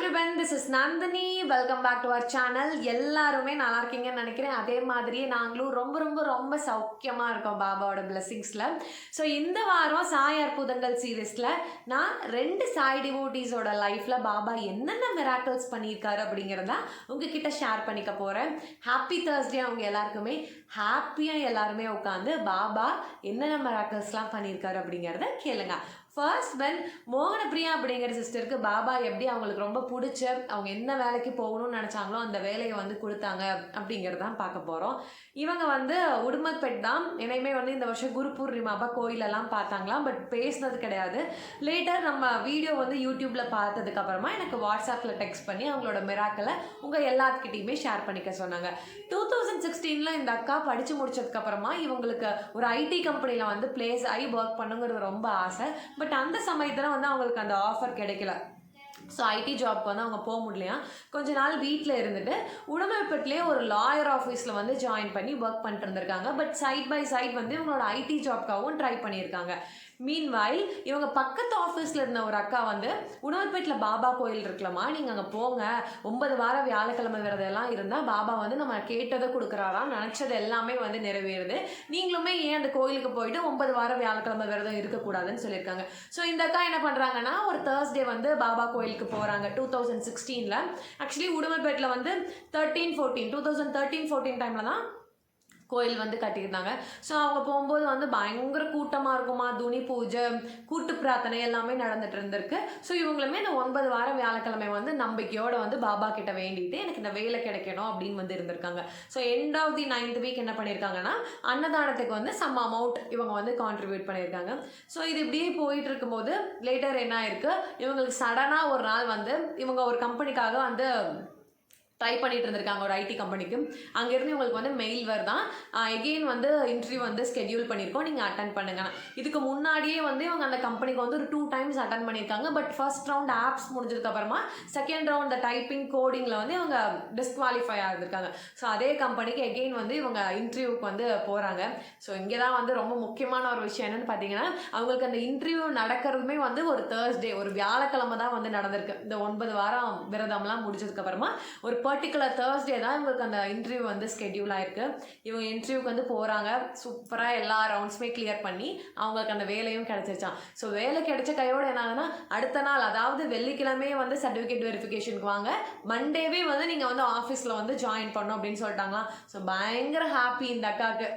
Everyone this is Nandini welcome back to our channel எல்லாருமே நல்லா இருக்கீங்கன்னு நினைக்கிறேன். அதே மாதிரியே நாங்களும் ரொம்ப ரொம்ப ரொம்ப சௌக்கியமாக இருக்கோம் பாபாவோட பிளெஸிங்ஸில் ஸோ இந்த வாரம் சாய் அற்புதங்கள் சீரீஸில் நான் ரெண்டு சாய் டிவோட்டீஸோட லைஃப்பில் பாபா என்னென்ன மிராக்கிள்ஸ் பண்ணியிருக்காரு அப்படிங்கிறத உங்ககிட்ட ஷேர் பண்ணிக்க போகிறேன் ஹாப்பி தேர்ஸ்டே அவங்க எல்லாருக்குமே. ஹாப்பியாக எல்லாருமே உட்காந்து பாபா என்னென்ன மிராக்கிள்ஸ்லாம் பண்ணியிருக்காரு அப்படிங்கிறத கேளுங்க. ஃபர்ஸ்ட் வென் மோகனப்பிரியா அப்படிங்கிற சிஸ்டருக்கு பாபா எப்படி அவங்களுக்கு ரொம்ப பிடிச்ச அவங்க என்ன வேலைக்கு போகணும்னு நினச்சாங்களோ அந்த வேலையை வந்து கொடுத்தாங்க அப்படிங்கிறது தான் பார்க்க போகிறோம் இவங்க வந்து உடுமல்பேட் தான். என்னையுமே வந்து இந்த வருஷம் குரு பூர்ணிமாப்பா கோயிலெல்லாம் பார்த்தாங்களாம் பட் பேசினது கிடையாது. லேட்டர் நம்ம வீடியோ வந்து யூடியூப்பில் பார்த்ததுக்கப்புறமா எனக்கு வாட்ஸ்அப்பில் டெக்ஸ்ட் பண்ணி அவங்களோட மிராக்களை உங்கள் எல்லாத்துக்கிட்டையுமே ஷேர் பண்ணிக்க சொன்னாங்க. டூ தௌசண்ட் சிக்ஸ்டீனில் இந்த அக்கா படித்து முடிச்சதுக்கப்புறமா இவங்களுக்கு ஒரு ஐடி கம்பெனியில் வந்து பிளேஸ் ஆகி ஒர்க் பண்ணுங்கிறது ரொம்ப ஆசை. பட் அந்த சமயத்தில் வந்து அவங்களுக்கு அந்த ஆஃபர் கிடைக்கல. ஸோ ஐடி ஜாப்க்கு வந்து அவங்க போக முடியலையா? கொஞ்ச நாள் வீட்டில் இருந்துட்டு உடமைப்பட்டிலே ஒரு லாயர் ஆஃபீஸில் வந்து ஜாயின் பண்ணி ஒர்க் பண்ணிட்டு இருந்திருக்காங்க. பட் சைட் பை சைட் வந்து இவங்களோட ஐடி ஜாப்க்காகவும் ட்ரை பண்ணியிருக்காங்க. மீன்வாயில் இவங்க பக்கத்து ஆஃபீஸில் இருந்த ஒரு அக்கா வந்து உணவுப்பேட்டில் பாபா கோயில் இருக்கலாமா நீங்கள் அங்கே போங்க. ஒன்பது வாரம் வியாழக்கிழமை விரதெல்லாம் இருந்தால் பாபா வந்து நம்ம கேட்டதை கொடுக்குறாராம் நினச்சது எல்லாமே வந்து நிறைவேறுது. நீங்களுமே ஏன் அந்த கோயிலுக்கு போயிட்டு ஒன்பது வாரம் வியாழக்கிழமை விரதம் இருக்கக்கூடாதுன்னு சொல்லியிருக்காங்க. ஸோ இந்த அக்கா என்ன பண்ணுறாங்கன்னா ஒரு தேர்ஸ்டே வந்து பாபா கோயிலுக்கு போகிறாங்க டூ தௌசண்ட் சிக்ஸ்டீனில் ஆக்சுவலி உடுமல்பேட்டில் வந்து thirteen fourteen two thousand thirteen fourteen டைமில் தான் கோயில் வந்து கட்டியிருந்தாங்க. ஸோ அவங்க போகும்போது வந்து பயங்கர கூட்டமாக இருக்குமா? துணி பூஜை கூட்டு பிரார்த்தனை எல்லாமே நடந்துட்டு இருந்திருக்கு. ஸோ இவங்களுமே இந்த ஒன்பது வாரம் வியாழக்கிழமை வந்து நம்பிக்கையோட வந்து பாபா கிட்ட வேண்டிட்டு எனக்கு இந்த வேலை கிடைக்கணும் அப்படின்னு வந்து இருந்திருக்காங்க. So end of the ninth week என்ன பண்ணியிருக்காங்கன்னா அன்னதானத்துக்கு வந்து சம் அமௌண்ட் இவங்க வந்து கான்ட்ரிபியூட் பண்ணியிருக்காங்க. ஸோ இது இப்படியே போயிட்டு இருக்கும்போது லேட்டர் என்ன ஆயிருக்கு? இவங்களுக்கு சடனாக ஒரு நாள் வந்து இவங்க ஒரு கம்பெனிக்காக வந்து ட்ரை பண்ணிட்டு இருந்திருக்காங்க ஒரு ஐடி கம்பெனிக்கு அங்கேருந்து உங்களுக்கு வந்து மெயில் வருதான். எகெயின் வந்து இன்டர்வியூ வந்து ஸ்கெடியூல் பண்ணியிருக்கோம். நீங்கள் அட்டன் பண்ணுங்க. இதுக்கு முன்னாடியே வந்து இவங்க அந்த கம்பெனிக்கு வந்து ஒரு டூ டைம்ஸ் அட்டன் பண்ணியிருக்காங்க. பட் ஃபர்ஸ்ட் ரவுண்ட் ஆப்ஸ் முடிஞ்சதுக்கப்புறமா செகண்ட் ரவுண்ட் டைப்பிங் கோடிங்கில் வந்து இவங்க டிஸ்குவாலிஃபை ஆகிருக்காங்க ஸோ அதே கம்பெனிக்கு எகெயின் வந்து இவங்க இன்டர்வியூக்கு வந்து போகிறாங்க ஸோ இங்கே தான் வந்து ரொம்ப முக்கியமான ஒரு விஷயம் என்னென்னு பார்த்தீங்கன்னா அவங்களுக்கு அந்த இன்டர்வியூ நடக்கிறதுமே வந்து ஒரு தேர்ஸ்டே ஒரு வியாழக்கிழமை தான் வந்து நடந்திருக்கு. இந்த ஒன்பது வாரம் விரதம்லாம் முடிச்சதுக்கப்புறமா ஒரு பர்டிகுலர் தேர்ஸ்டே தான் இவங்களுக்கு அந்த இன்டர்வியூ வந்து ஸ்கெடியூல் ஆயிருக்கு. இவங்க இன்டர்வியூக்கு வந்து போகிறாங்க சூப்பராக எல்லா ரவுண்ட்ஸுமே கிளியர் பண்ணி அவங்களுக்கு அந்த வேலையும் கிடச்சிருச்சான் ஸோ வேலை கிடைச்ச கையோட என்ன ஆகுதுன்னா அடுத்த நாள் அதாவது வெள்ளிக்கிழமையே வந்து சர்டிஃபிகேட் வெரிஃபிகேஷனுக்கு வாங்க. மண்டேவே வந்து நீங்கள் வந்து ஆஃபீஸில் வந்து ஜாயின் பண்ணும் அப்படின்னு சொல்லிட்டாங்களா ஸோ பயங்கர ஹாப்பி இந்த அக்காவுக்கு.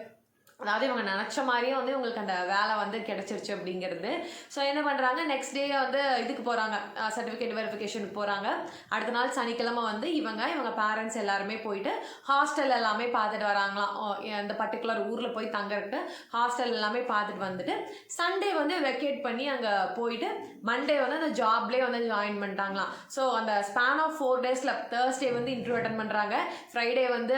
அதாவது இவங்க நினச்ச மாதிரியே வந்து இவங்களுக்கு அந்த வேலை வந்து கிடச்சிருச்சு அப்படிங்கிறது. ஸோ என்ன பண்ணுறாங்க நெக்ஸ்ட் டே வந்து இதுக்கு போகிறாங்க சர்டிஃபிகேட் வெரிஃபிகேஷனுக்கு போகிறாங்க அடுத்த நாள் சனிக்கிழமை வந்து இவங்க இவங்க பேரண்ட்ஸ் எல்லாருமே போயிட்டு ஹாஸ்டல் எல்லாமே பார்த்துட்டு வராங்களாம். ஓ, அந்த பர்டிகுலர் ஊரில் போய் தங்கறதுக்கு ஹாஸ்டல் எல்லாமே பார்த்துட்டு வந்துட்டு சண்டே வந்து வெக்கேட் பண்ணி அங்கே போயிட்டு மண்டே வந்து அந்த ஜாப்லேயே வந்து ஜாயின் பண்ணிட்டாங்களாம். ஸோ அந்த ஸ்பேன் ஆஃப் ஃபோர் டேஸில் தேர்ஸ்டே வந்து இன்டர்வியூ அட்டன் பண்ணுறாங்க ஃப்ரைடே வந்து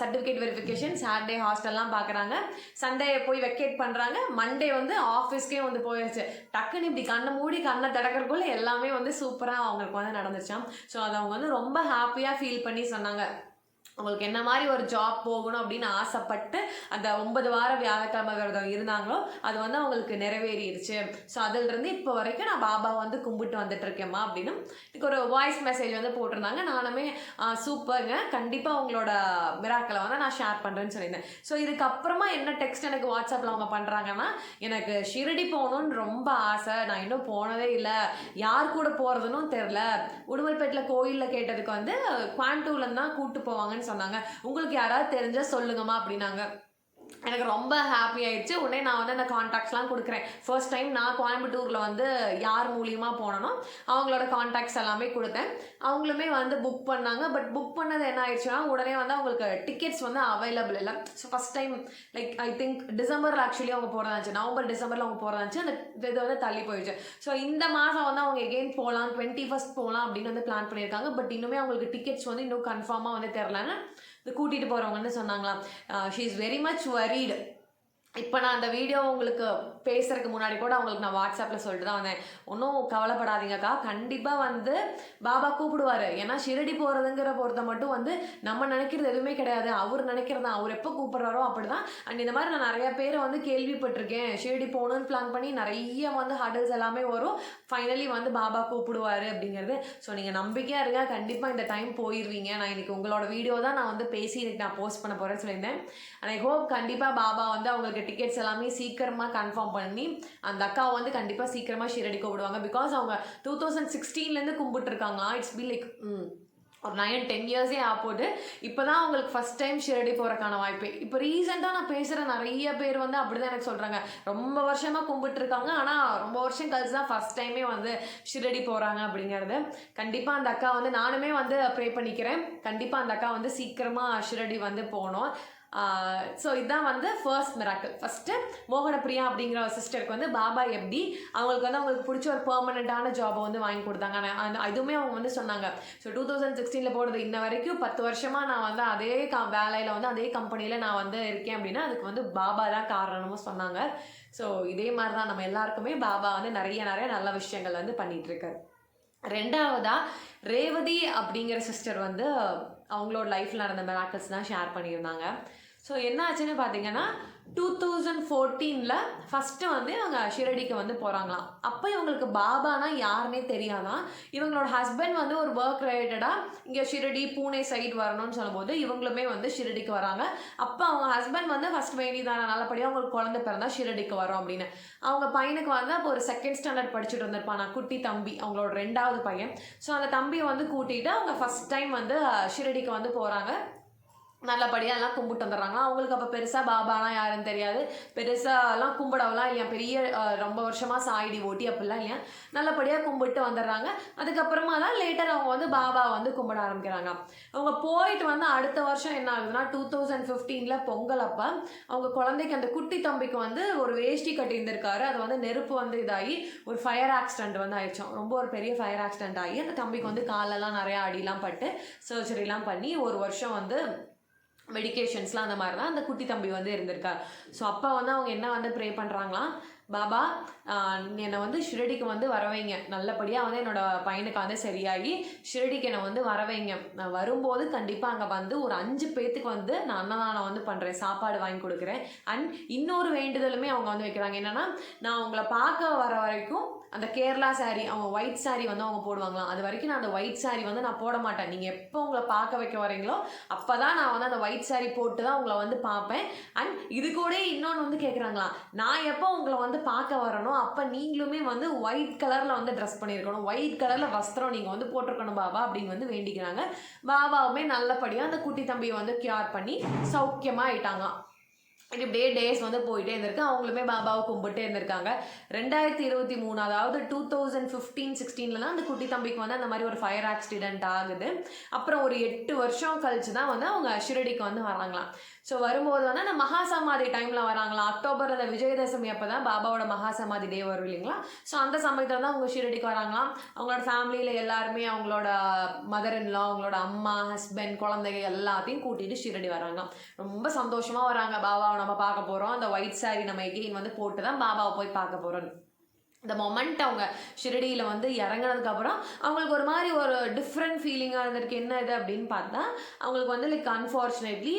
சர்டிஃபிகேட் வெரிஃபிகேஷன் சாட்டர்டே ஹாஸ்டல்லாம் பார்க்குறாங்க சண்டே போய் வெக்கேட் பண்ணுறாங்க மண்டே வந்து ஆஃபீஸ்க்கே வந்து போயிடுச்சு டக்குன்னு இப்படி கண்ணை மூடி கண்ணை திறக்கறதுக்குள்ள எல்லாமே வந்து சூப்பராக அவங்களுக்கு வந்து நடந்துச்சாம் ஸோ அதை அவங்க வந்து ரொம்ப ஹாப்பியாக ஃபீல் பண்ணி சொன்னாங்க. அவங்களுக்கு என்ன மாதிரி ஒரு ஜாப் போகணும் அப்படின்னு ஆசைப்பட்டு அந்த ஒன்பது வாரம் வியாழக்கிழமை விரதம் இருந்தாங்களோ அது வந்து அவங்களுக்கு நிறைவேறிடுச்சு. ஸோ அதிலிருந்து இப்போ வரைக்கும் நான் பாபா வந்து கும்பிட்டு வந்துட்டு இருக்கேம்மா அப்படின்னு எனக்கு ஒரு வாய்ஸ் மெசேஜ் வந்து போட்டிருந்தாங்க. நானுமே சூப்பருங்க கண்டிப்பாக அவங்களோட மிராக்களை வந்து நான் ஷேர் பண்ணுறேன்னு சொல்லியிருந்தேன். ஸோ இதுக்கப்புறமா என்ன டெக்ஸ்ட் எனக்கு வாட்ஸ்அப்பில் அவங்க பண்ணுறாங்கன்னா எனக்கு ஷிரடி போகணுன்னு ரொம்ப ஆசை. நான் இன்னும் போனதே இல்லை. யார் கூட போகிறதுன்னு தெரில உடுமல்பேட்டில் கோயிலில் கேட்டதுக்கு வந்து குவாண்டூலேருந்து தான் கூப்பிட்டு போவாங்கன்னு சொன்னாங்க. உங்களுக்கு யாராவது தெரிஞ்ச சொல்லுங்கம்மா அப்படின்னாங்க. எனக்கு ரொம்ப ஹாப்பி ஆயிடுச்சு. உடனே நான் வந்து அந்த காண்டாக்ட்ஸ்லாம் கொடுக்குறேன். ஃபர்ஸ்ட் டைம் நான் கோயம்புத்தூரில் வந்து யார் மூலியமாக போனனோ அவங்களோட காண்டாக்ட்ஸ் எல்லாமே கொடுத்தேன். அவங்களுமே வந்து புக் பண்ணாங்க. பட் புக் பண்ணது என்ன ஆயிடுச்சுன்னா உடனே வந்து அவங்களுக்கு டிக்கெட்ஸ் வந்து அவைலபிள் இல்லை. So first time like I think டிசம்பரில் ஆக்சுவலி அவங்க போகிறதா இருந்துச்சு. நவம்பர் டிசம்பரில் அவங்க போகிறதா இருந்துச்சு. அந்த இது வந்து தள்ளி போயிடுச்சு. ஸோ இந்த மாதம் வந்து அவங்க எகெயின் போகலாம் டுவெண்ட்டி ஃபஸ்ட் போகலாம் அப்படின்னு வந்து பிளான் பண்ணியிருக்காங்க. பட் இன்னுமே அவங்களுக்கு டிக்கெட்ஸ் வந்து இன்னும் கன்ஃபார்மாக வந்து தெரிலன்னு இது கூட்டிகிட்டு போகிறவங்கன்னு சொன்னாங்களாம். She is very much worried இப்போ நான் அந்த வீடியோ உங்களுக்கு பேசுறதுக்கு முன்னாடி கூட அவங்களுக்கு நான் வாட்ஸ்அப்பில் சொல்லிட்டு தான் வந்தேன். ஒன்றும் கவலைப்படாதீங்கக்கா. கண்டிப்பாக வந்து பாபா கூப்பிடுவாரு. ஏன்னா ஷிரடி போகிறதுங்கிற பொறுத்த மட்டும் வந்து நம்ம நினைக்கிறது எதுவுமே கிடையாது. அவர் நினைக்கிறதா அவர் எப்போ கூப்பிடுறாரோ அப்படிதான். அண்ட் இந்த மாதிரி நான் நிறைய பேரை வந்து கேள்விப்பட்டிருக்கேன். ஷிரடி போகணும்னு பிளான் பண்ணி நிறைய வந்து ஹடல்ஸ் எல்லாமே வரும். ஃபைனலி வந்து பாபா கூப்பிடுவாரு அப்படிங்கிறது. ஸோ நீங்கள் நம்பிக்கையாக இருங்க. கண்டிப்பாக இந்த டைம் போயிடுவீங்க நான் இன்றைக்கி உங்களோட வீடியோ தான் நான் வந்து பேசி இன்றைக்கி நான் போஸ்ட் பண்ண போகிறேன்னு சொல்லியிருந்தேன். அண்ட் ஐ ஹோப் கண்டிப்பாக பாபா வந்து அவங்களுக்கு டிக்கெட்ஸ் எல்லாமே சீக்கிரமாக கன்ஃபார்ம் பண்ணி அந்த அக்காவை வந்து கண்டிப்பாக சீக்கிரமாக ஷீரடி கூப்பிடுவாங்க. பிகாஸ் அவங்க டூ தௌசண்ட் சிக்ஸ்டீன்லேருந்து கும்பிட்டுருக்காங்களா இட்ஸ் பி லைக் ஒரு நைன் டென் இயர்ஸே ஆப்போது இப்போ தான் அவங்களுக்கு ஃபஸ்ட் டைம் ஷிரடி போகிறக்கான வாய்ப்பு. இப்போ ரீசெண்டாக நான் பேசுகிற நிறைய பேர் வந்து அப்படி தான் எனக்கு சொல்கிறாங்க ரொம்ப வருஷமாக கும்பிட்டுருக்காங்க. ஆனால் ரொம்ப வருஷம் கழிச்சு தான் ஃபஸ்ட் டைமே வந்து ஷிரடி போகிறாங்க அப்படிங்கிறது. கண்டிப்பாக அந்த அக்கா வந்து நானுமே வந்து ப்ரே பண்ணிக்கிறேன். கண்டிப்பாக அந்த அக்கா வந்து சீக்கிரமாக ஷிரடி வந்து போகணும். ஸோ இதுதான் வந்து ஃபர்ஸ்ட் மிராக்கிள் ஃபஸ்ட்டு மோகன பிரியா அப்படிங்கிற ஒரு சிஸ்டருக்கு வந்து பாபா எப்படி அவங்களுக்கு வந்து அவங்களுக்கு பிடிச்ச ஒரு பெர்மனண்ட்டான ஜாபை வந்து வாங்கி கொடுத்தாங்க. ஆனால் அந்த இதுவுமே அவங்க வந்து சொன்னாங்க. ஸோ டூ தௌசண்ட் சிக்ஸ்டீனில் போடுறது இன்ன வரைக்கும் பத்து வருஷமாக நான் வந்து அதே க வேலையில் வந்து அதே கம்பெனியில் நான் வந்து இருக்கேன் அப்படின்னா அதுக்கு வந்து பாபா தான் காரணமும் சொன்னாங்க. ஸோ இதே மாதிரி தான் நம்ம எல்லாருக்குமே பாபா வந்து நிறைய நிறைய நல்ல விஷயங்கள் வந்து பண்ணிகிட்ருக்காரு ரெண்டாவதாக ரேவதி அப்படிங்கிற சிஸ்டர் வந்து அவங்களோட லைஃப்பில் நடந்த மிராக்கல்ஸ் தான் ஷேர் பண்ணியிருந்தாங்க. ஸோ என்ன ஆச்சுன்னு பார்த்தீங்கன்னா டூ தௌசண்ட் ஃபோர்டீனில் ஃபஸ்ட்டு வந்து இவங்க ஷிரடிக்கு வந்து போகிறாங்களாம் அப்போ இவங்களுக்கு பாபானா யாருன்னே தெரியாதான் இவங்களோட ஹஸ்பண்ட் வந்து ஒரு ஒர்க் ரிலேட்டடாக இங்கே ஷிரடி பூனே சைடு வரணும்னு சொல்லும்போது இவங்களுமே வந்து ஷிரடிக்கு வராங்க. அப்போ அவங்க ஹஸ்பண்ட் வந்து ஃபஸ்ட் மெயினி தானே நல்லபடியாக அவங்களுக்கு குழந்தை பிறந்தா ஷிரடிக்கு வரோம் அப்படின்னு. அவங்க பையனுக்கு வந்து அப்போ ஒரு செகண்ட் ஸ்டாண்டர்ட் படிச்சுட்டு வந்திருப்பான் நான் குட்டி தம்பி அவங்களோட ரெண்டாவது பையன். ஸோ அந்த தம்பியை வந்து கூட்டிகிட்டு அவங்க ஃபஸ்ட் டைம் வந்து ஷிரடிக்கு வந்து போகிறாங்க நல்லபடியாக எல்லாம் கும்பிட்டு வந்துடுறாங்க. அவங்களுக்கு அப்போ பெருசாக பாபாலாம் யாருன்னு தெரியாது. பெருசாலாம் கும்பிடவெல்லாம் இல்லையா? பெரிய ரொம்ப வருஷமாக சாயிடி ஓட்டி அப்படிலாம் இல்லையா? நல்லபடியாக கும்பிட்டு வந்துடுறாங்க. அதுக்கப்புறமா தான் லேட்டர் அவங்க வந்து பாபா வந்து கும்பிட ஆரம்பிக்கிறாங்க. அவங்க போயிட்டு வந்து அடுத்த வருஷம் என்ன ஆகுதுன்னா டூ தௌசண்ட் ஃபிஃப்டீனில் பொங்கல் அப்போ அவங்க குழந்தைக்கு அந்த குட்டி தம்பிக்கு வந்து ஒரு வேஷ்டி கட்டியிருந்திருக்காரு. அது வந்து நெருப்பு வந்து இதாகி ஒரு ஃபயர் ஆக்சிடென்ட் வந்து ஆயிடுச்சோம் ரொம்ப ஒரு பெரிய ஃபயர் ஆக்சிடென்ட் ஆகி அந்த தம்பிக்கு வந்து காலெல்லாம் நிறையா அடிலாம் பட்டு சர்ஜரிலாம் பண்ணி ஒரு வருஷம் வந்து மெடிகேஷன்ஸ்லாம் அந்த மாதிரி தான் அந்த குட்டி தம்பி வந்து இருந்திருக்கார் ஸோ அப்போ வந்து அவங்க என்ன வந்து ப்ரே பண்ணுறாங்களாம் பாபா என்னை வந்து ஷிரடிக்கு வந்து வரவைங்க நல்லபடியாக வந்து என்னோட பையனுக்கு வந்து சரியாகி ஷிரடிக்கு என்னை வந்து வரவைங்க நான் வரும்போது கண்டிப்பாக அங்கே வந்து ஒரு அஞ்சு பேத்துக்கு வந்து நான் அன்னதானம் வந்து பண்ணுறேன் சாப்பாடு வாங்கி கொடுக்குறேன். அண்ட் இன்னொரு வேண்டுதலுமே அவங்க வந்து வைக்கிறாங்க. என்னென்னா நான் உங்களை பார்க்க வர வரைக்கும் அந்த கேரளா saree அவங்க ஒயிட் saree வந்து அவங்க போடுவாங்களாம் அது வரைக்கும் நான் அந்த ஒயிட் saree வந்து நான் போட மாட்டேன். நீங்கள் எப்போ உங்களை பார்க்க வைக்க வரீங்களோ அப்போ தான் நான் வந்து அந்த ஒயிட் saree போட்டு தான் உங்களை வந்து பார்ப்பேன். அண்ட் இது கூட இன்னொன்று வந்து கேட்குறாங்களாம் நான் எப்போ உங்களை வந்து பார்க்க வரணும் அப்போ நீங்களுமே வந்து ஒயிட் கலரில் வந்து ட்ரெஸ் பண்ணியிருக்கணும் ஒயிட் கலரில் வஸ்திரம் நீங்கள் வந்து போட்டிருக்கணும் பாபா அப்படின்னு வந்து வேண்டிக்கிறாங்க. பாபாவுமே நல்லபடியாக அந்த குட்டி தம்பியை வந்து கியூர் பண்ணி சௌக்கியமாக ஆயிட்டாங்க இப்படியே டேஸ் வந்து போயிட்டே இருந்திருக்கு. அவங்களுமே பாபாவை கும்பிட்டே இருந்திருக்காங்க. ரெண்டாயிரத்தி இருபத்தி மூணு அதாவது டூ தௌசண்ட் ஃபிஃப்டீன் சிக்ஸ்டீன்லாம் அந்த குட்டி தம்பிக்கு வந்து அந்த மாதிரி ஒரு ஃபயர் ஆக்சிடென்ட் ஆகுது. அப்புறம் ஒரு எட்டு வருஷம் கழிச்சு தான் வந்து அவங்க ஷிரடிக்கு வந்து வராங்களாம். ஸோ வரும்போது வந்து அந்த மகாசமாதி டைமில் வராங்களாம். அக்டோபர் அந்த விஜயதசமி அப்போ தான் பாபாவோட மகாசமாதி டே வரும் இல்லைங்களா? ஸோ அந்த சமயத்தில் தான் அவங்க ஷிரடிக்கு வராங்களாம். அவங்களோட ஃபேமிலியில் எல்லாருமே அவங்களோட மதர் இன்லா அவங்களோட அம்மா ஹஸ்பண்ட் குழந்தைங்க எல்லாத்தையும் கூட்டிகிட்டு ஷிரடி வராங்களாம். ரொம்ப சந்தோஷமாக வராங்க பாபாவோட நம்ம பார்க்க போறோம். அந்த ஒயிட் சாரி நம்ம எகெயின் வந்து போட்டு தான் பாபாவை போய் பார்க்க போறோம். இந்த மொமெண்ட் அவங்க ஷிரடியில் வந்து இறங்குனதுக்கப்புறம் அவங்களுக்கு ஒரு மாதிரி ஒரு டிஃப்ரெண்ட் ஃபீலிங்காக இருந்திருக்கு. என்ன இது அப்படின்னு பார்த்தா அவங்களுக்கு வந்து லைக் அன்ஃபார்ச்சுனேட்லி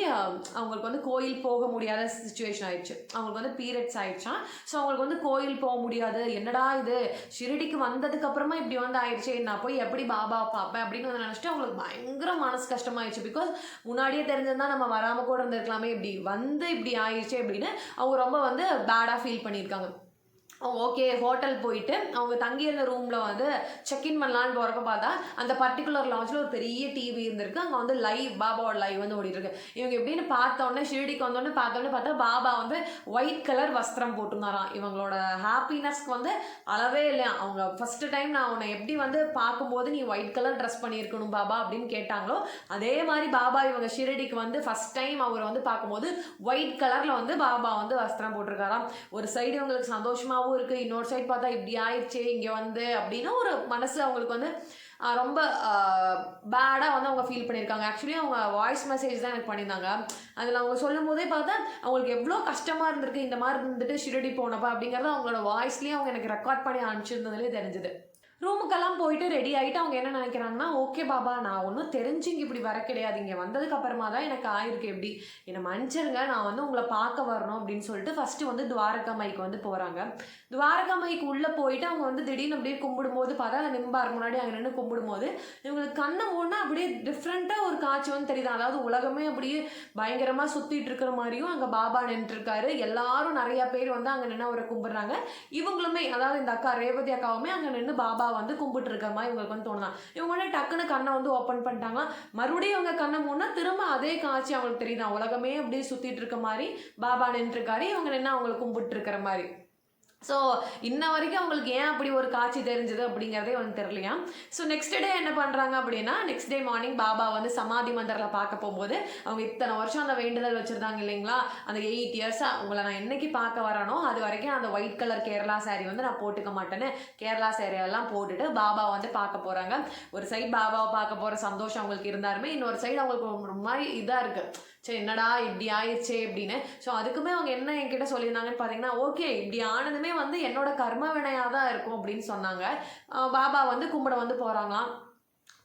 அவங்களுக்கு வந்து கோயில் போக முடியாத சுச்சுவேஷன் ஆயிடுச்சு. அவங்களுக்கு வந்து பீரியட்ஸ் ஆயிடுச்சான் ஸோ அவங்களுக்கு வந்து கோயில் போக முடியாது. என்னடா இது? ஷிரடிக்கு வந்ததுக்கப்புறமா இப்படி வந்து ஆயிடுச்சு நான் போய் எப்படி பாபா பார்ப்பேன் அப்படின்னு வந்து நினச்சிட்டு அவங்களுக்கு பயங்கர மனசு கஷ்டமாயிடுச்சு. பிகாஸ் முன்னாடியே தெரிஞ்சிருந்தா நம்ம வராமல் கூட இருந்திருக்கலாமே. இப்படி வந்து இப்படி ஆயிடுச்சு அப்படின்னு அவங்க ரொம்ப வந்து பேடாக ஃபீல் பண்ணியிருக்காங்க. ஓகே ஹோட்டல் போயிட்டு அவங்க தங்கியிருந்த ரூமில் வந்து செக்இன் பண்ணலான்னு போகிறப்ப பார்த்தா அந்த பர்டிகுலர் லாஞ்சில் ஒரு பெரிய டிவி இருந்திருக்கு. அங்கே வந்து லைவ் பாபாவோட லைவ் வந்து ஓடிட்டு இருக்கு இவங்க எப்படின்னு பார்த்தோன்னே ஷிரடிக்கு வந்தோடனே பார்த்தோன்னே பார்த்தா பாபா வந்து ஒயிட் கலர் வஸ்திரம் போட்டிருந்தாராம். இவங்களோட ஹாப்பினஸ்க்கு வந்து அளவே இல்லையா. அவங்க ஃபஸ்ட்டு டைம் நான் உன்னை எப்படி வந்து பார்க்கும்போது நீ ஒயிட் கலர் ட்ரெஸ் பண்ணியிருக்கணும் பாபா அப்படின்னு கேட்டாங்களோ அதே மாதிரி பாபா இவங்க ஷிரடிக்கு வந்து ஃபர்ஸ்ட் டைம் அவர் வந்து பார்க்கும்போது ஒயிட் கலரில் வந்து பாபா வந்து வஸ்திரம் போட்டிருக்காராம். ஒரு சைடு இவங்களுக்கு சந்தோஷமாகவும் இருக்குது இன்னொரு சைட் பார்த்தா இப்படி ஆயிடுச்சு இங்கே வந்து அப்படின்னு ஒரு மனசு அவங்களுக்கு வந்து ரொம்ப பேடாக வந்து அவங்க ஃபீல் பண்ணியிருக்காங்க. ஆக்சுவலி அவங்க வாய்ஸ் மெசேஜ் தான் எனக்கு பண்ணியிருந்தாங்க. அதில் அவங்க சொல்லும் போதே பார்த்தா அவங்களுக்கு எவ்வளோ கஷ்டமாக இருந்திருக்கு. இந்த மாதிரி இருந்துட்டு ஷிரடி போனப்போ அப்படிங்கிறத அவங்களோட வாய்ஸ்லேயே அவங்க எனக்கு ரெக்கார்ட் பண்ணி அனுப்பிச்சிருந்ததுலேயே தெரிஞ்சுது. ரூமுக்கெல்லாம் போயிட்டு ரெடி ஆகிட்டு அவங்க என்ன நினைக்கிறாங்கன்னா ஓகே பாபா நான் ஒன்றும் தெரிஞ்சு இங்கே இப்படி வர கிடையாது. இங்கே வந்ததுக்கு அப்புறமா தான் எனக்கு ஆயிருக்கு. எப்படி? என்னை மன்னிச்சிருங்க. நான் வந்து உங்களை பார்க்க வரணும். அப்படின்னு சொல்லிட்டு ஃபஸ்ட்டு வந்து துவாரகா வந்து போகிறாங்க துவாரகா உள்ளே போயிட்டு அவங்க வந்து திடீர்னு அப்படியே கும்பிடும்போது பார்த்தா அந்த நிம்பார் முன்னாடி அங்கே நின்று கும்பிடும்போது இவங்களுக்கு கண்ணை மூடனா அப்படியே டிஃப்ரெண்ட்டாக ஒரு காட்சி வந்து தெரியுது. அதாவது உலகமே அப்படியே பயங்கரமாக சுற்றிட்டு இருக்கிற மாதிரியும் அங்கே பாபா நின்றுருக்காரு எல்லாரும் நிறையா பேர் வந்து அங்கே நின்று அவரை கும்பிட்றாங்க. இவங்களுமே அதாவது இந்த அக்கா ரேவதி அக்காவுமே அங்கே நின்று பாபா வந்து கும்பிட்டு இருக்க மாதிரி இவங்களுக்கு வந்து தோணுதான். இவங்க உடனே டக்குன்னு கண்ணை வந்து ஓப்பன் பண்ணிட்டாங்க. மறுபடியும் அவங்க கண்ணை மூணா திரும்ப அதே காட்சி அவங்களுக்கு தெரியுதான். உலகமே அப்படியே சுற்றிட்டு இருக்க மாதிரி பாபா நின்றுருக்காரு. இவங்க நின்று அவங்களை கும்பிட்டு இருக்கிற மாதிரி. ஸோ இன்ன வரைக்கும் அவங்களுக்கு ஏன் அப்படி ஒரு காட்சி தெரிஞ்சது அப்படிங்கிறதே வந்து தெரியலையா? ஸோ நெக்ஸ்ட் டே என்ன பண்ணுறாங்க அப்படின்னா நெக்ஸ்ட் டே மார்னிங் பாபா வந்து சமாதி மந்திரில் பார்க்க போகும்போது அவங்க இத்தனை வருஷம் அந்த வேண்டுதல் வச்சுருந்தாங்க இல்லைங்களா? அந்த எயிட் இயர்ஸாக உங்களை நான் என்னைக்கு பார்க்க வரனோ அது வரைக்கும் அந்த ஒயிட் கலர் கேரளா saree வந்து நான் போட்டுக்க மாட்டேன்னு கேரளா சேரையெல்லாம் எல்லாம் போட்டுட்டு பாபா வந்து பார்க்க போகிறாங்க ஒரு சைடு பாபாவை பார்க்க போகிற சந்தோஷம் அவங்களுக்கு இருந்தாலுமே இன்னொரு சைடு அவங்களுக்கு ஒரு மாதிரி இதாக இருக்குது சரி என்னடா இப்படி ஆயிடுச்சே அப்படின்னு. ஸோ அதுக்குமே அவங்க என்ன என்கிட்ட சொல்லியிருந்தாங்கன்னு பார்த்தீங்கன்னா ஓகே இப்படி ஆனதுமே வந்து என்னோட கர்ம வினையாக தான் இருக்கும் அப்படின்னு சொன்னாங்க. பாபா வந்து கும்பிட வந்து போகிறாங்களாம்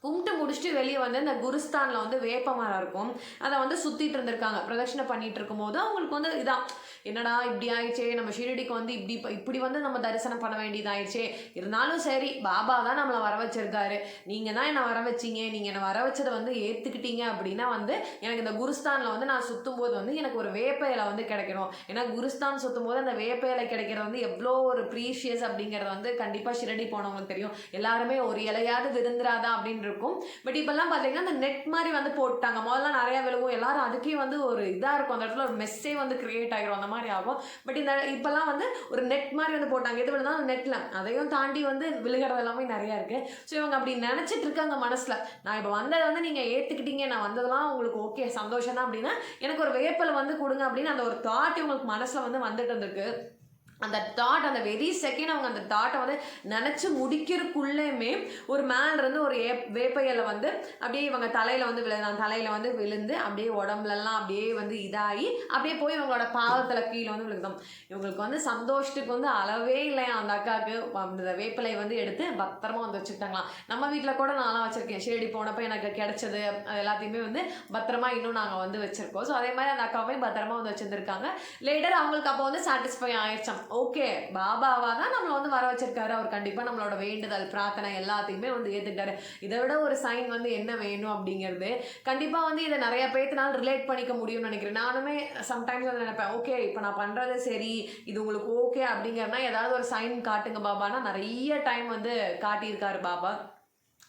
கும்பிட்டு முடிச்சுட்டு வெளியே வந்து இந்த குருஸ்தானில் வந்து வேப்ப மரம் இருக்கும். அதை வந்து சுற்றிட்டு இருந்திருக்காங்க. பிரதட்சணை பண்ணிட்டு இருக்கும்போது அவங்களுக்கு வந்து இதான் என்னடா இப்படி ஆயிடுச்சே? நம்ம ஷிரடிக்கு வந்து இப்படி இப்படி வந்து நம்ம தரிசனம் பண்ண வேண்டியதாயிடுச்சே? இருந்தாலும் சரி பாபா தான் நம்மளை வர வச்சிருக்காரு. நீங்கள் தான் என்னை வர வச்சிங்க. நீங்கள் என்னை வர வச்சதை வந்து ஏற்றுக்கிட்டீங்க அப்படின்னா வந்து எனக்கு இந்த குருஸ்தானில் வந்து நான் சுற்றும் போது வந்து எனக்கு ஒரு வேப்ப இலை வந்து கிடைக்கணும். ஏன்னா குருஸ்தான் சுற்றும் போது அந்த வேப்ப இலை கிடைக்கிறது வந்து எவ்வளோ ஒரு ப்ரீஷியஸ் அப்படிங்கிறது வந்து கண்டிப்பாக ஷிரடி போனவங்களுக்கு தெரியும். எல்லாருமே ஒரு இலையாவது விருந்துராதா அப்படின்ற இருக்கும். பட் இப்போல்லாம் பார்த்தீங்கன்னா அந்த நெட் மாதிரி வந்து போட்டாங்க. முதல்ல நிறைய விழுவும் எல்லாரும் அதுக்கே வந்து ஒரு இதாக இருக்கும். அந்த இடத்துல ஒரு மெஸ்ஸே வந்து கிரியேட் ஆகிரும் அந்த மாதிரி ஆகும். பட் இந்த இப்போல்லாம் வந்து ஒரு நெட் மாதிரி வந்து போட்டாங்க. எது விழுந்தாலும் நெட்டில் அதையும் தாண்டி வந்து விழுகிறது எல்லாமே நிறையா இருக்குது ஸோ இவங்க அப்படி நினச்சிட்டு இருக்காங்க மனசில். நான் இப்போ வந்ததை வந்து நீங்கள் ஏற்றுக்கிட்டீங்க நான் வந்ததெல்லாம் உங்களுக்கு ஓகே சந்தோஷம் தான் அப்படின்னா எனக்கு ஒரு வேப்பலை வந்து கொடுங்க அப்படின்னு அந்த ஒரு தாட் இவங்களுக்கு மனசில் வந்து வந்துட்டு இருந்திருக்கு. அந்த தாட் அந்த வெரி செகண்ட் அவங்க அந்த தாட்டை வந்து நினச்சி முடிக்கிறதுக்குள்ளேயுமே ஒரு மேலேருந்து ஒரு ஏ வேப்பையில் வந்து அப்படியே இவங்க தலையில் வந்து விழு தலையில் வந்து விழுந்து அப்படியே உடம்புலலாம் அப்படியே வந்து இதாகி அப்படியே போய் இவங்களோட பாதத்தில் கீழே வந்து விழுந்தோம் இவங்களுக்கு வந்து சந்தோஷத்துக்கு வந்து அளவே இல்லையா அந்த அக்காவுக்கு. அந்த வேப்பிலை வந்து எடுத்து பத்திரமா வந்து வச்சுக்கிட்டாங்களாம். நம்ம வீட்டில் கூட நான்லாம் வச்சுருக்கேன். ஷேடி போனப்போ எனக்கு கிடைச்சது அது எல்லாத்தையுமே வந்து பத்திரமா இன்னும் நாங்கள் வந்து வச்சுருக்கோம். ஸோ அதே மாதிரி அந்த அக்காவையும் பத்திரமா வந்து வச்சுருந்துருக்காங்க. லேட்டர் அவங்களுக்கு அப்போ வந்து சாட்டிஸ்ஃபை ஆயிடுச்சாம் ஓகே பாபாவா தான் நம்மளை வந்து வர வச்சிருக்காரு. அவர் கண்டிப்பாக நம்மளோட வேண்டுதல் பிரார்த்தனை எல்லாத்தையுமே வந்து ஏற்றுக்கிட்டாரு இதை விட ஒரு சைன் வந்து என்ன வேணும் அப்படிங்கிறது கண்டிப்பாக வந்து இதை நிறைய பேர்த்தினால் ரிலேட் பண்ணிக்க முடியும்னு நினைக்கிறேன். நானுமே சம்டைம்ஸ் வந்து நினைப்பேன் ஓகே இப்போ நான் பண்ணுறது சரி இது உங்களுக்கு ஓகே அப்படிங்கிறனா ஏதாவது ஒரு சைன் காட்டுங்க பாபானா. நிறைய டைம் வந்து காட்டியிருக்காரு பாபா.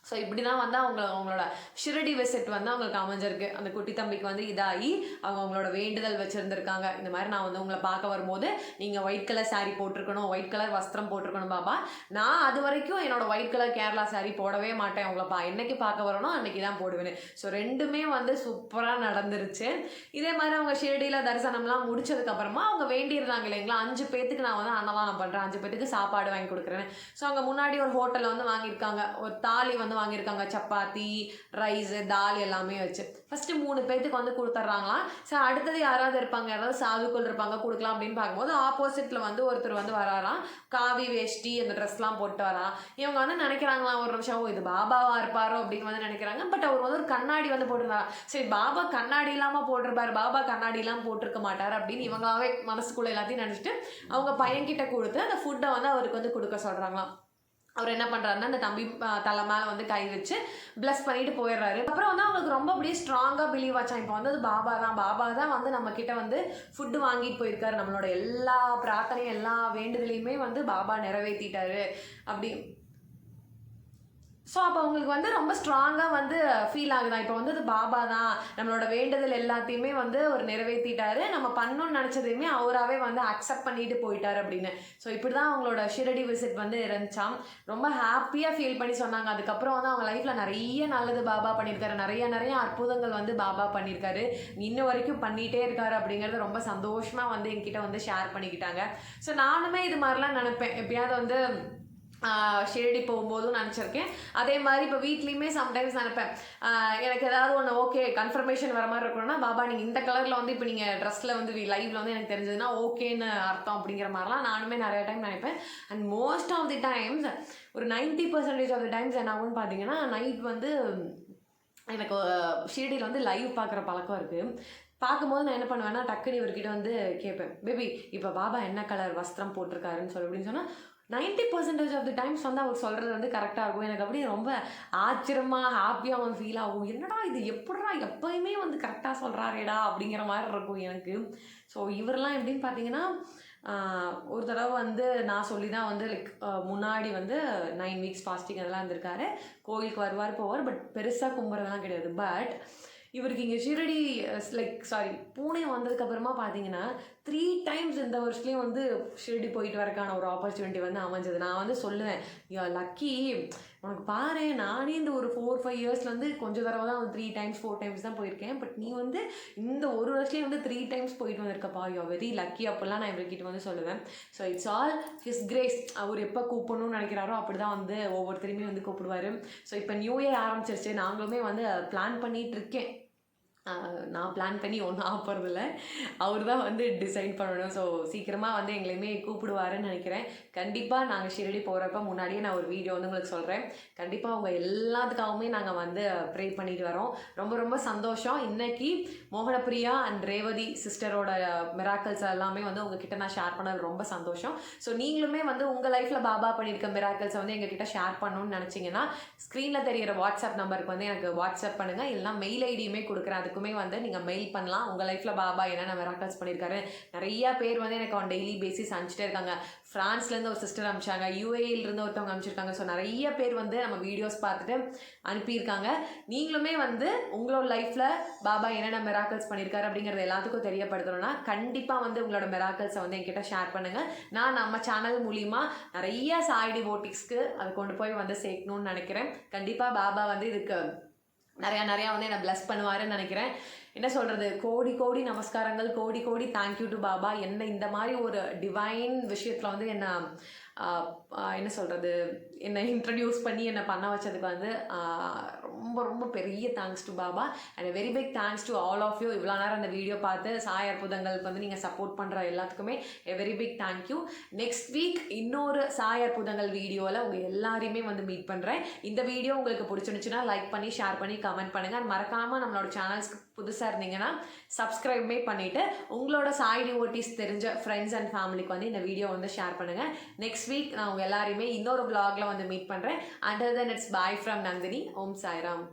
ஸோ இப்படி தான் வந்து அவங்க அவங்களோட ஷிரடி விசிட் வந்து அவங்களுக்கு அமைஞ்சிருக்கு. அந்த குட்டி தம்பிக்கு வந்து இதாகி அவங்க அவங்களோட வேண்டுதல் வச்சுருந்துருக்காங்க. இந்த மாதிரி நான் வந்து உங்களை பார்க்க வரும்போது நீங்கள் ஒயிட் கலர் சாரீ போட்டிருக்கணும் ஒயிட் கலர் வஸ்திரம் போட்டிருக்கணும் பாப்பா நான் அது வரைக்கும் என்னோட ஒயிட் கலர் கேரளா சாரீ போடவே மாட்டேன் உங்களை பா என்னைக்கு பார்க்க வரணும் அன்னைக்கு தான் போடுவேன். ஸோ ரெண்டுமே வந்து சூப்பராக நடந்துருச்சு. இதே மாதிரி அவங்க ஷிரடியில் தரிசனம்லாம் முடிச்சதுக்கப்புறமா அவங்க வேண்டியிருந்தாங்க இல்லைங்களா? அஞ்சு பேத்துக்கு நான் வந்து அன்னதானம் பண்ணுறேன் அஞ்சு பேத்துக்கு சாப்பாடு வாங்கி கொடுக்குறேன் ஸோ அவங்க முன்னாடி ஒரு ஹோட்டலில் வந்து வாங்கியிருக்காங்க. ஒரு தாலி வந்து வாங்கியிருக்காங்க. சப்பாத்தி ரைஸு தால் எல்லாமே வச்சு. ஃபஸ்ட்டு மூணு பேர்த்துக்கு வந்து கொடுத்துட்றாங்களாம் ஸோ அடுத்தது யாராவது இருப்பாங்க? யாராவது சாதுக்குள் இருப்பாங்க கொடுக்கலாம் அப்படின்னு பார்க்கும்போது ஆப்போசிட்டில் வந்து ஒருத்தர் வந்து வராராம். காவி வேஷ்டி அந்த ட்ரெஸ்லாம் போட்டு வரா இவங்க வந்து நினைக்கிறாங்களாம் ஒரு நிமிஷம் இது பாபாவா இருப்பாரோ? அப்படின்னு வந்து நினைக்கிறாங்க. பட் அவர் வந்து ஒரு கண்ணாடி வந்து போட்டிருந்தாரா சரி பாபா கண்ணாடி இல்லாமல் போட்டிருப்பார். பாபா கண்ணாடிலாம் போட்டிருக்க மாட்டார் அப்படின்னு இவங்களாவே மனசுக்குள்ளே எல்லாத்தையும் நினச்சிட்டு அவங்க பையன்கிட்ட கொடுத்து அந்த ஃபுட்டை வந்து அவருக்கு வந்து கொடுக்க சொல்கிறாங்களாம் அவர் என்ன பண்ணுறாருன்னா அந்த தம்பி தலை மேலே வந்து கை வச்சு ப்ளஸ் பண்ணிட்டு போயிடுறாரு. அப்புறம் வந்து அவங்களுக்கு ரொம்ப அப்படியே ஸ்ட்ராங்காக பிலீவ் ஆச்சான் இப்போ வந்து அது பாபா தான். பாபா தான் வந்து நம்ம கிட்ட வந்து ஃபுட்டு வாங்கிட்டு போயிருக்காரு. நம்மளோட எல்லா பிரார்த்தனையும் எல்லா வேண்டுதலையுமே வந்து பாபா நிறைவேற்றிட்டாரு அப்படி ஸோ அப்போ அவங்களுக்கு வந்து ரொம்ப ஸ்ட்ராங்காக வந்து uh, ஃபீல் ஆகுதான் இப்போ வந்து அது பாபா தான். நம்மளோட வேண்டுதல் எல்லாத்தையுமே வந்து அவர் நிறைவேற்றிட்டாரு நம்ம பண்ணணும்னு நினச்சதையுமே அவராகவே வந்து அக்செப்ட் பண்ணிட்டு போயிட்டாரு அப்படின்னு. ஸோ இப்படி தான் அவங்களோட ஷிரடி விசிட் வந்து இருந்துச்சாம். ரொம்ப ஹாப்பியாக ஃபீல் பண்ணி சொன்னாங்க. அதுக்கப்புறம் வந்து அவங்க லைஃப்பில் நிறைய நல்லது பாபா பண்ணியிருக்காரு. நிறைய நிறைய அற்புதங்கள் வந்து பாபா பண்ணியிருக்காரு. இன்ன வரைக்கும் பண்ணிகிட்டே இருக்காரு அப்படிங்கிறது ரொம்ப சந்தோஷமாக வந்து என்கிட்ட வந்து ஷேர் பண்ணிக்கிட்டாங்க. ஸோ நானுமே இது மாதிரிலாம் நினப்பேன். எப்பயாவது வந்து ஷிரடி போகும்போதும் நினச்சிருக்கேன். அதே மாதிரி இப்போ வீட்லேயுமே சம்டைம்ஸ் நினைப்பேன். எனக்கு ஏதாவது ஒன்று ஓகே கன்ஃபர்மேஷன் வர மாதிரி இருக்கணும்னா பாபா நீங்கள் இந்த கலரில் வந்து இப்போ நீங்கள் ட்ரெஸ்ஸில் வந்து லைவ்ல வந்து எனக்கு தெரிஞ்சதுன்னா ஓகேன்னு அர்த்தம் அப்படிங்கிற மாதிரிலாம் நானுமே நிறைய டைம் நினைப்பேன். And most of the times ஒரு 90% பர்சன்டேஜ் ஆஃப் தி டைம்ஸ் என்ன ஆகும்னு பார்த்தீங்கன்னா நைட் வந்து எனக்கு ஷீரடியில் வந்து லைவ் பார்க்குற பழக்கம் இருக்குது பார்க்கும்போது நான் என்ன பண்ணுவேன்னா டக்குனு இவர்கிட்ட வந்து கேட்பேன். பேபி இப்போ பாபா என்ன கலர் வஸ்திரம் போட்டிருக்காருன்னு சொல்லி அப்படின்னு சொன்னால் ninety percentage of the times வந்து அவர் சொல்கிறது வந்து கரெக்டாக இருக்கும் எனக்கு அப்படியே ரொம்ப ஆச்சரியமாக ஹாப்பியாக வந்து ஃபீல் ஆகும். என்னடா இது எப்படிடா எப்பயுமே வந்து கரெக்டாக சொல்கிறாரேடா அப்படிங்கிற மாதிரி இருக்கும் எனக்கு. ஸோ இவரெல்லாம் எப்படின்னு பார்த்தீங்கன்னா ஒரு தடவை வந்து நான் சொல்லி தான் வந்து லைக் முன்னாடி வந்து நைன் வீக்ஸ் ஃபாஸ்டிங் அதெல்லாம் இருந்திருக்காரு. கோயிலுக்கு வருவார் போவார் பட் பெருசாக கும்புறதெல்லாம் கிடையாது. பட் இவருக்கு இங்கே ஷிரடி லைக் சாரி பூனே வந்ததுக்கப்புறமா பார்த்தீங்கன்னா த்ரீ டைம்ஸ் இந்த வருஷத்துலேயும் வந்து ஷிரடி போயிட்டு வரக்கான ஒரு ஆப்பர்ச்சுனிட்டி வந்து அமைஞ்சது. நான் வந்து சொல்லுவேன் யா லக்கி உனக்கு பாரு நானே இந்த ஒரு ஃபோர் ஃபைவ் இயர்ஸ்லேருந்து கொஞ்சம் தடவை தான் த்ரீ டைம்ஸ் ஃபோர் டைம்ஸ் தான் போயிருக்கேன். பட் நீ வந்து இந்த ஒரு வருஷத்துலேயே வந்து த்ரீ டைம்ஸ் போயிட்டு வந்திருக்கப்பா. யோ வெரி லக்கி அப்போல்லாம் நான் இவர்கிட்ட வந்து சொல்லுவேன். So it's all his grace அவர் எப்போ கூப்பிடணும்னு நினைக்கிறாரோ அப்படி தான் வந்து ஒவ்வொருத்தருமே வந்து கூப்பிடுவார். ஸோ இப்போ நியூ இயர் ஆரம்பிச்சிருச்சு. நாங்களுமே வந்து பிளான் பண்ணிட்டு இருக்கேன். நான் பிளான் பண்ணி ஒன்றும் ஆக போகிறதில்ல அவர் தான் வந்து டிசைட் பண்ணணும். ஸோ சீக்கிரமாக வந்து எங்களையுமே கூப்பிடுவாருன்னு நினைக்கிறேன். கண்டிப்பாக நாங்கள் ஷிரடி போகிறப்ப முன்னாடியே நான் ஒரு வீடியோ வந்து உங்களுக்கு சொல்கிறேன் கண்டிப்பாக அவங்க எல்லாத்துக்காகவுமே நாங்கள் வந்து ப்ரே பண்ணிட்டு வரோம். ரொம்ப ரொம்ப சந்தோஷம். இன்னைக்கு மோகனப்பிரியா அண்ட் ரேவதி சிஸ்டரோட மிராக்கல்ஸ் எல்லாமே வந்து உங்ககிட்ட நான் ஷேர் பண்ணது ரொம்ப சந்தோஷம். ஸோ நீங்களுமே வந்து உங்கள் லைஃப்பில் பாபா பண்ணியிருக்க மிராக்கல்ஸை வந்து எங்ககிட்ட ஷேர் பண்ணணும்னு நினச்சிங்கன்னா ஸ்க்ரீனில் தெரிகிற வாட்ஸ்அப் நம்பருக்கு வந்து எனக்கு வாட்ஸ்அப் பண்ணுங்கள் இல்லைனா மெயில் ஐடியுமே கொடுக்குறேன். அதுக்கு எல்லாருக்குமே வந்து நீங்கள் மெயில் பண்ணலாம். உங்கள் லைஃப்பில் பாபா என்னென்ன மெராக்கல்ஸ் பண்ணியிருக்காரு நிறைய பேர் வந்து எனக்கு ஆன் டெய்லி பேசிஸ் அனுப்பிச்சிட்டே இருக்காங்க. ஃப்ரான்ஸ்லேருந்து ஒரு சிஸ்டர் அனுப்பிச்சாங்க. யூஏஇலேருந்து ஒருத்தவங்க அனுப்பிச்சிருக்காங்க. ஸோ நிறைய பேர் வந்து நம்ம வீடியோஸ் பார்த்துட்டு அனுப்பியிருக்காங்க. நீங்களுமே வந்து உங்களோட லைஃப்பில் பாபா என்னென்ன மெராக்கல்ஸ் பண்ணியிருக்காரு அப்படிங்கிறது எல்லாத்துக்கும் தெரியப்படுத்தணும்னா கண்டிப்பாக வந்து உங்களோட மெராக்கல்ஸை வந்து என்கிட்ட ஷேர் பண்ணுங்கள் நான் நம்ம சேனல் மூலிமா நிறைய சாய் டிவோட்டிக்ஸ்க்கு அதை கொண்டு போய் வந்து சேர்க்கணும்னு நினைக்கிறேன். கண்டிப்பாக பாபா வந்து இதுக்கு நிறையா நிறையா வந்து என்னை ப்ளஸ் பண்ணுவாருன்னு நினைக்கிறேன். என்ன சொல்கிறது கோடி கோடி நமஸ்காரங்கள் கோடி கோடி தேங்க்யூ டு பாபா. என்ன இந்த மாதிரி ஒரு டிவைன் விஷயத்தில் வந்து என்ன என்ன சொல்கிறது என்னை இன்ட்ரடியூஸ் பண்ணி என்னை பண்ண வச்சதுக்கு வந்து ரொம்ப ரொம்ப பெரிய thanks to Baba. And very big thanks to all of you இவ்வளோ நேரம் அந்த வீடியோ பார்த்து சாய் அற்புதங்களுக்கு வந்து நீங்கள் சப்போர்ட் பண்ணுற எல்லாத்துக்குமே a very big thank you next week இன்னொரு சாய் அற்புதங்கள் வீடியோவில் உங்கள் எல்லாரையுமே வந்து மீட் பண்ணுறேன் இந்த வீடியோ உங்களுக்கு பிடிச்சிருந்துச்சுன்னா லைக் பண்ணி ஷேர் பண்ணி கமெண்ட் பண்ணுங்கள் மறக்காமல் நம்மளோட சேனல்ஸ்க்கு புதுசாக இருந்தீங்கன்னா சப்ஸ்கிரைபே பண்ணிவிட்டு உங்களோட சாய் டிவோட்டிஸ் தெரிஞ்ச ஃப்ரெண்ட்ஸ் அண்ட் ஃபேமிலிக்கு வந்து இந்த வீடியோ வந்து ஷேர் பண்ணுங்கள் நெக்ஸ்ட் வீக் நான் உங்கள் எல்லாரையுமே இன்னொரு vlogல வந்து மீட் பண்ணுறேன் until then it's bye from Nandini Om Sairam.